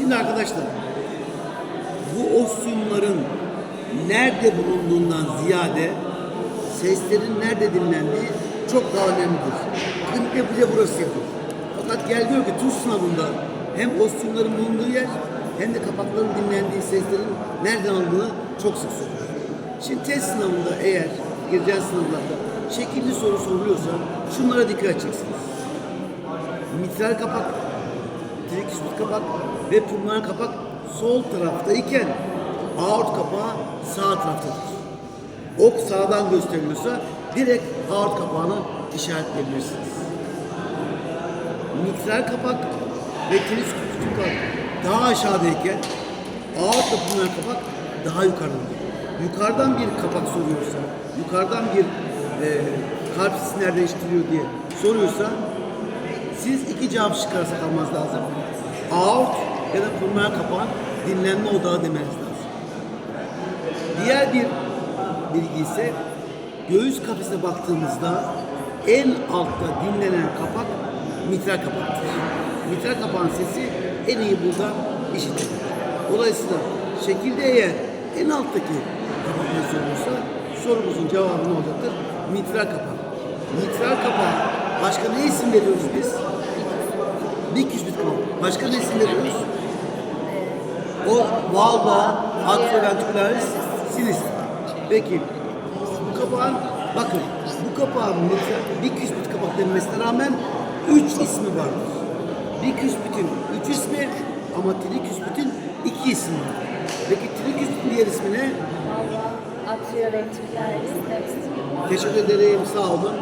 Şimdi arkadaşlar bu osyumların nerede bulunduğundan ziyade seslerin nerede dinlendiği çok daha önemlidir. Klinikte bize burası yapıyor. Fakat gel diyor ki tuz sınavında hem osyumların bulunduğu yer hem de kapakların dinlendiği seslerin nereden aldığını çok sık soruyor. Şimdi test sınavında eğer gireceğiniz sınavlarda şekilli soru soruluyorsa şunlara dikkat edeceksiniz. Mitral kapak, triküspit kapak ve pulmoner kapak sol taraftayken aort kapağı sağ taraftadır. Ok sağdan gösteriliyorsa direkt aort kapağını işaretleyebilirsiniz. Mitral kapak ve triküspit kapak daha aşağıdayken aort ve pulmoner kapak daha yukarıdadır. Yukarıdan bir kapak soruyorsa, yukarıdan bir e, kalp işitiliyor diye soruyorsa siz iki cevap çıkarsa kalmaz lazım. Aort ya da pulmoner kapağın dinlenme odağı demeniz lazım. Diğer bir bilgi ise göğüs kafesine baktığımızda en altta dinlenen kapak mitral kapaktır. Mitral kapağın sesi en iyi burada işitilir. Dolayısıyla şekilde eğer en alttaki kapak ne sorulursa sorumuzun cevabı ne olacaktır? Mitral kapak. Mitral kapağı başka ne isim veriyoruz biz? Kapak. Başka ne isim veriyoruz? O valva atrioventricularis sinistra. Peki bu kapağın bakın bu kapağın mitral, biküspit kapak denmesine rağmen üç ismi vardır. Biküspitin üç ismi ama triküspitin iki ismi var. Peki triküspitin diğer ismi ne? Renkler istemez. Teşekkür ederim, sağ olun.